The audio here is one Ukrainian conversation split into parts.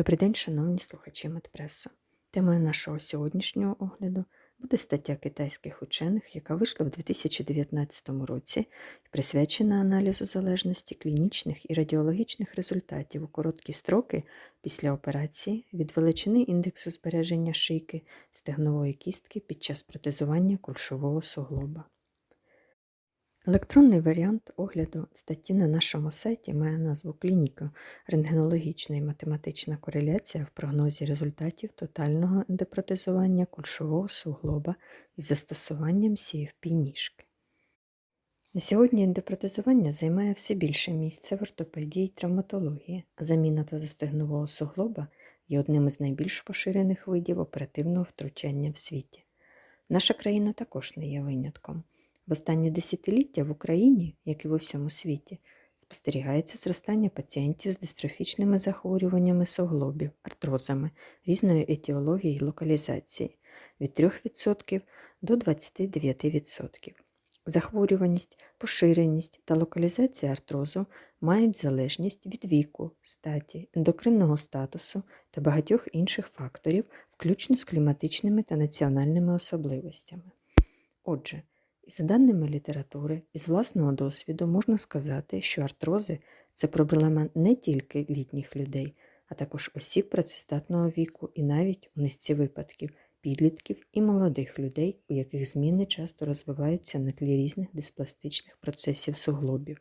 Добрий день, шановні слухачі Медпресу. Темою нашого сьогоднішнього огляду буде стаття китайських учених, яка вийшла в 2019 році і присвячена аналізу залежності клінічних і радіологічних результатів у короткі строки після операції від величини індексу збереження шийки стегнової кістки під час протезування кульшового суглоба. Електронний варіант огляду статті на нашому сайті має назву Клініка рентгенологічна і математична кореляція в прогнозі результатів тотального ендопротезування кульшового суглоба із застосуванням CFP ніжки. На сьогодні ендопротезування займає все більше місця в ортопедії й травматології, заміна тазостегнового суглоба є одним із найбільш поширених видів оперативного втручання в світі. Наша країна також не є винятком. В останні десятиліття в Україні, як і в усьому світі, спостерігається зростання пацієнтів з дистрофічними захворюваннями суглобів, артрозами різної етіології й локалізації від 3% до 29%. Захворюваність, поширеність та локалізація артрозу мають залежність від віку, статі, ендокринного статусу та багатьох інших факторів, включно з кліматичними та національними особливостями. Отже, і за даними літератури, із власного досвіду можна сказати, що артрози це проблема не тільки літніх людей, а також осіб працездатного віку і навіть у низці випадків підлітків і молодих людей, у яких зміни часто розвиваються на тлі різних диспластичних процесів суглобів.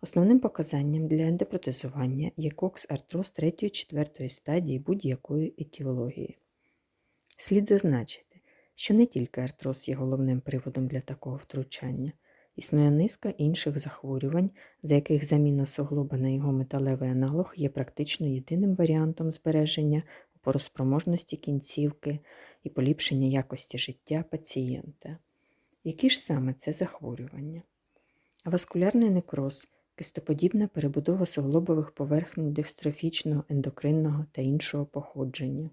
Основним показанням для ендопротезування є кокс-артроз 3-4 стадії будь-якої етіології. Слід зазначити, що не тільки артроз є головним приводом для такого втручання. Існує низка інших захворювань, за яких заміна суглоба на його металевий аналог є практично єдиним варіантом збереження опороспроможності кінцівки і поліпшення якості життя пацієнта. Які ж саме це захворювання? Васкулярний некроз кистоподібна перебудова суглобових поверхень дистрофічного, ендокринного та іншого походження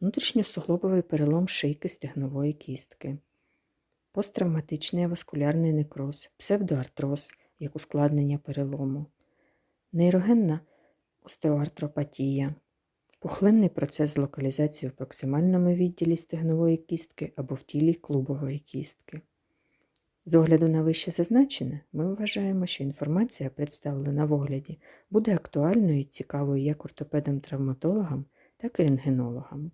внутрішньосуглобовий перелом шийки стегнової кістки, посттравматичний аваскулярний некроз, псевдоартроз як ускладнення перелому, нейрогенна остеоартропатія, пухлинний процес з локалізацією в проксимальному відділі стегнової кістки або в тілі клубової кістки. З огляду на вище зазначене, ми вважаємо, що інформація, представлена в огляді, буде актуальною і цікавою як ортопедам-травматологам, так і рентгенологам.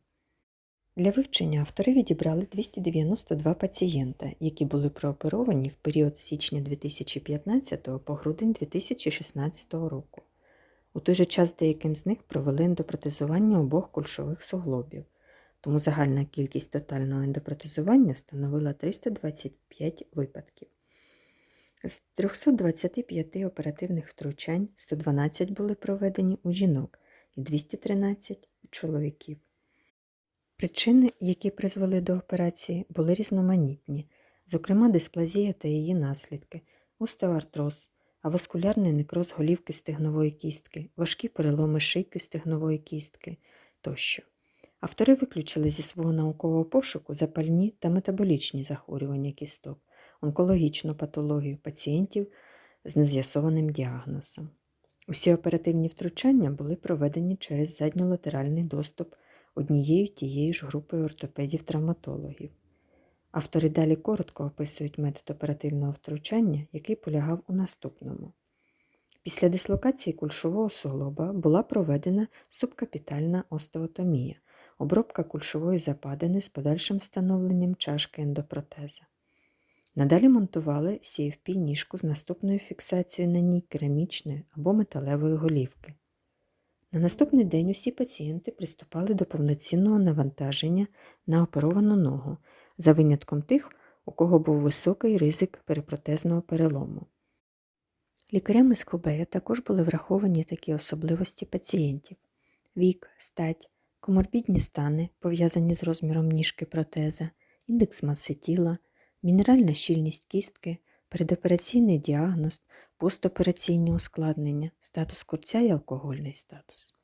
Для вивчення автори відібрали 292 пацієнта, які були прооперовані в період з січня 2015 по грудень 2016 року. У той же час деяким з них провели ендопротезування обох кульшових суглобів, тому загальна кількість тотального ендопротезування становила 325 випадків. З 325 оперативних втручань 112 були проведені у жінок і 213 у чоловіків. Причини, які призвели до операції, були різноманітні, зокрема дисплазія та її наслідки, остеоартроз, аваскулярний некроз голівки стегнової кістки, важкі переломи шийки стегнової кістки тощо. Автори виключили зі свого наукового пошуку запальні та метаболічні захворювання кісток, онкологічну патологію пацієнтів з нез'ясованим діагнозом. Усі оперативні втручання були проведені через задньолатеральний доступ однією тією ж групою ортопедів-травматологів. Автори далі коротко описують метод оперативного втручання, який полягав у наступному. Після дислокації кульшового суглоба була проведена субкапітальна остеотомія, обробка кульшової западини з подальшим встановленням чашки ендопротеза. Надалі монтували CFP ніжку з наступною фіксацією на ній керамічної або металевої голівки. На наступний день усі пацієнти приступали до повноцінного навантаження на оперовану ногу, за винятком тих, у кого був високий ризик перепротезного перелому. Лікарями з Хобея також були враховані такі особливості пацієнтів вік, стать, коморбідні стани, пов'язані з розміром ніжки протеза, індекс маси тіла, мінеральна щільність кістки, передопераційний діагноз, постопераційні ускладнення, статус курця і алкогольний статус.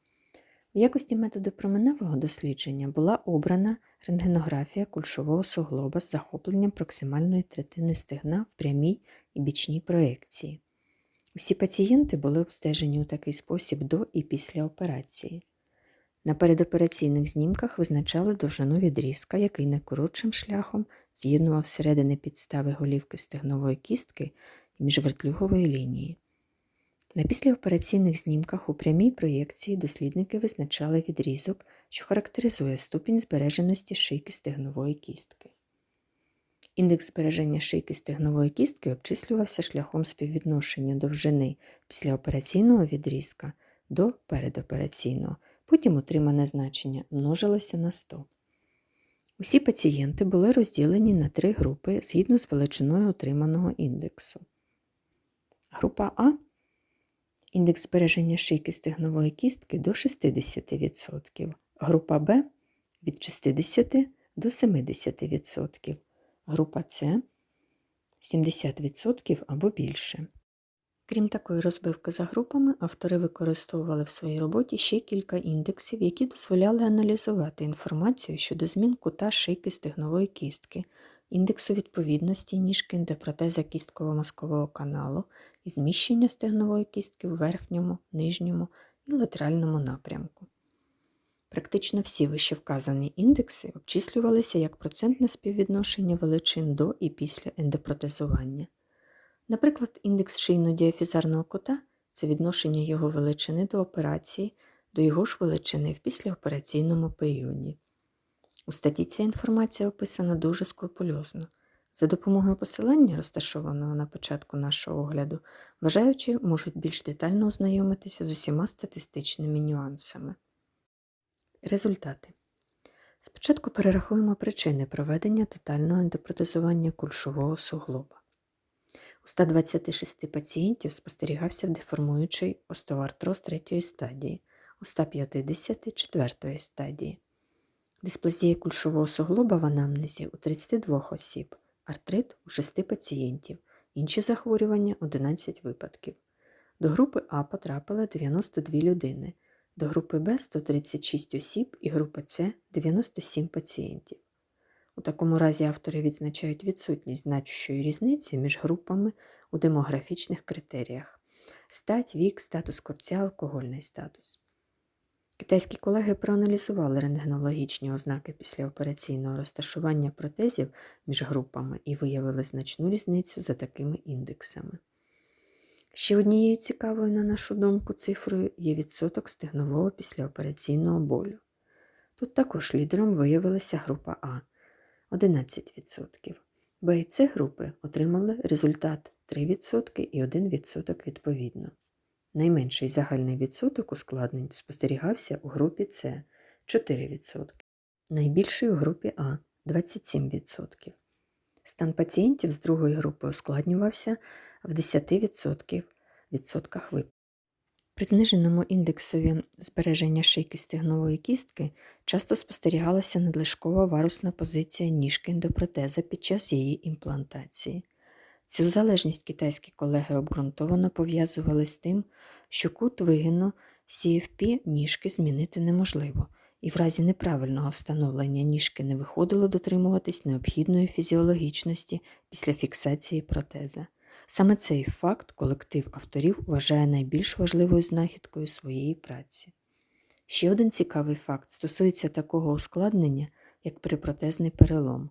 В якості методу променевого дослідження була обрана рентгенографія кульшового суглоба з захопленням проксимальної третини стегна в прямій і бічній проекції. Усі пацієнти були обстежені у такий спосіб до і після операції. На передопераційних знімках визначали довжину відрізка, який найкоротшим шляхом з'єднував середини підстави голівки стегнової кістки і міжвертлюгової лінії. На післяопераційних знімках у прямій проєкції дослідники визначали відрізок, що характеризує ступінь збереженості шийки стегнової кістки. Індекс збереження шийки стегнової кістки обчислювався шляхом співвідношення довжини післяопераційного відрізка до передопераційного, потім отримане значення множилося на 100. Усі пацієнти були розділені на три групи згідно з величиною отриманого індексу. Група А індекс збереження шийки стегнової кістки до 60%, група Б від 60 до 70%, група С 70% або більше. Крім такої розбивки за групами, автори використовували в своїй роботі ще кілька індексів, які дозволяли аналізувати інформацію щодо змін кута шийки стегнової кістки, індексу відповідності ніжки до протеза кістково-мозкового каналу і зміщення стегнової кістки в верхньому, нижньому і латеральному напрямку. Практично всі вищевказані індекси обчислювалися як процентне співвідношення величин до і після ендопротезування. Наприклад, індекс шийно-діафізарного кута це відношення його величини до операції, до його ж величини в післяопераційному періоді. У статті ця інформація описана дуже скрупульозно. За допомогою посилання, розташованого на початку нашого огляду, бажаючі можуть більш детально ознайомитися з усіма статистичними нюансами. Результати. Спочатку перерахуємо причини проведення тотального ендопротезування кульшового суглоба. У 126 пацієнтів спостерігався деформуючий остеоартроз третьої стадії, у 150 четвертої стадії. Дисплазія кульшового суглоба в анамнезі у 32 осіб, артрит у 6 пацієнтів, інші захворювання 11 випадків. До групи А потрапили 92 людини, до групи Б 136 осіб і групи С 97 пацієнтів. У такому разі автори відзначають відсутність значущої різниці між групами у демографічних критеріях стать, вік, статус корця, алкогольний статус. Китайські колеги проаналізували рентгенологічні ознаки післяопераційного розташування протезів між групами і виявили значну різницю за такими індексами. Ще однією цікавою, на нашу думку, цифрою є відсоток стегнового післяопераційного болю. Тут також лідером виявилася група А 11%. Б і С групи отримали результат 3% і 1% відповідно. Найменший загальний відсоток ускладнень спостерігався у групі С 4%, найбільший у групі А 27%. Стан пацієнтів з другої групи ускладнювався в 10% відсотках випадків. При зниженому індексові збереження шийки стегнової кістки часто спостерігалася надлишкова варусна позиція ніжки ендопротеза під час її імплантації. Цю залежність китайські колеги обґрунтовано пов'язували з тим, що кут вигину CFP ніжки змінити неможливо, і в разі неправильного встановлення ніжки не виходило дотримуватись необхідної фізіологічності після фіксації протеза. Саме цей факт колектив авторів вважає найбільш важливою знахідкою своєї праці. Ще один цікавий факт стосується такого ускладнення, як припротезний перелом.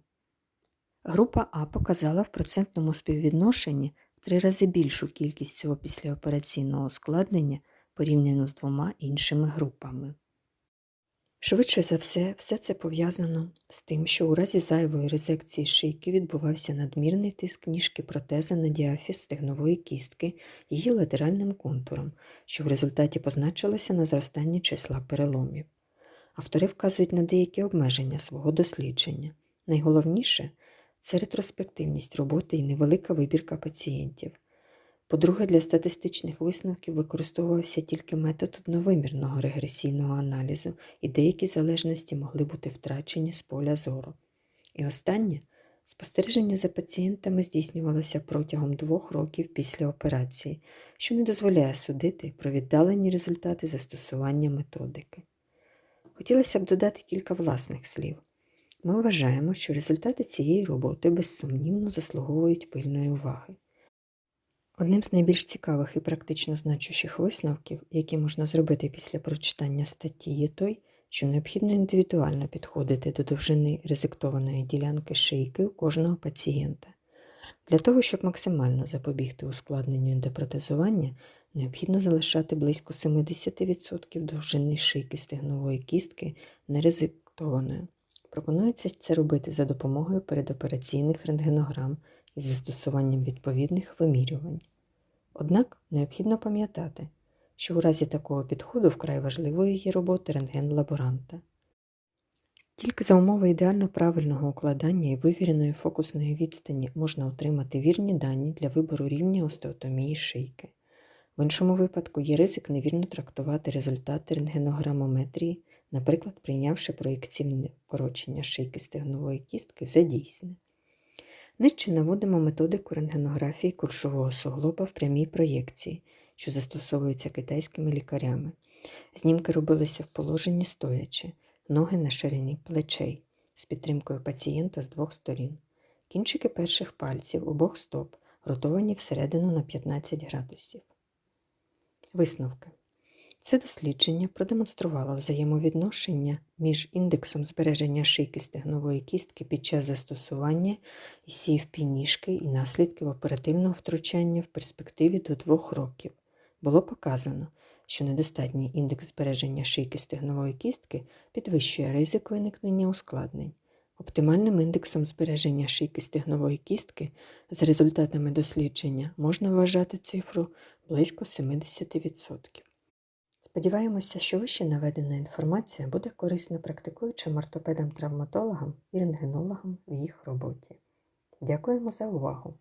Група А показала в процентному співвідношенні в три рази більшу кількість цього післяопераційного ускладнення порівняно з двома іншими групами. Швидше за все, все це пов'язано з тим, що у разі зайвої резекції шийки відбувався надмірний тиск ніжки протези на діафіз стегнової кістки її латеральним контуром, що в результаті позначилося на зростанні числа переломів. Автори вказують на деякі обмеження свого дослідження. Найголовніше це ретроспективність роботи і невелика вибірка пацієнтів. По-друге, для статистичних висновків використовувався тільки метод одновимірного регресійного аналізу, і деякі залежності могли бути втрачені з поля зору. І останнє спостереження за пацієнтами здійснювалося протягом двох років після операції, що не дозволяє судити про віддалені результати застосування методики. Хотілося б додати кілька власних слів. Ми вважаємо, що результати цієї роботи безсумнівно заслуговують пильної уваги. Одним з найбільш цікавих і практично значущих висновків, які можна зробити після прочитання статті, є той, що необхідно індивідуально підходити до довжини ризиктованої ділянки шийки у кожного пацієнта. Для того, щоб максимально запобігти ускладненню ендопротезування, необхідно залишати близько 70% довжини шийки стегнової кістки нерезиктованою. Пропонується це робити за допомогою передопераційних рентгенограм із застосуванням відповідних вимірювань. Однак необхідно пам'ятати, що у разі такого підходу вкрай важливою є робота рентген-лаборанта. Тільки за умови ідеально правильного укладання і вивіреної фокусної відстані можна отримати вірні дані для вибору рівня остеотомії шийки. В іншому випадку є ризик невірно трактувати результати рентгенограмометрії, наприклад, прийнявши проєкційне вкорочення шийки стегнової кістки за дійсне. Нижче наводимо методику рентгенографії куршового суглоба в прямій проєкції, що застосовується китайськими лікарями. Знімки робилися в положенні стоячи, ноги на ширині плечей з підтримкою пацієнта з двох сторін. Кінчики перших пальців обох стоп ротовані всередину на 15 градусів. Висновки. Це дослідження продемонструвало взаємовідношення між індексом збереження шийки стегнової кістки під час застосування CFP ніжки і наслідків оперативного втручання в перспективі до 2 років. Було показано, що недостатній індекс збереження шийки стегнової кістки підвищує ризик виникнення ускладнень. Оптимальним індексом збереження шийки стегнової кістки за результатами дослідження можна вважати цифру близько 70%. Сподіваємося, що вище наведена інформація буде корисна практикуючим ортопедам-травматологам і рентгенологам в їх роботі. Дякуємо за увагу!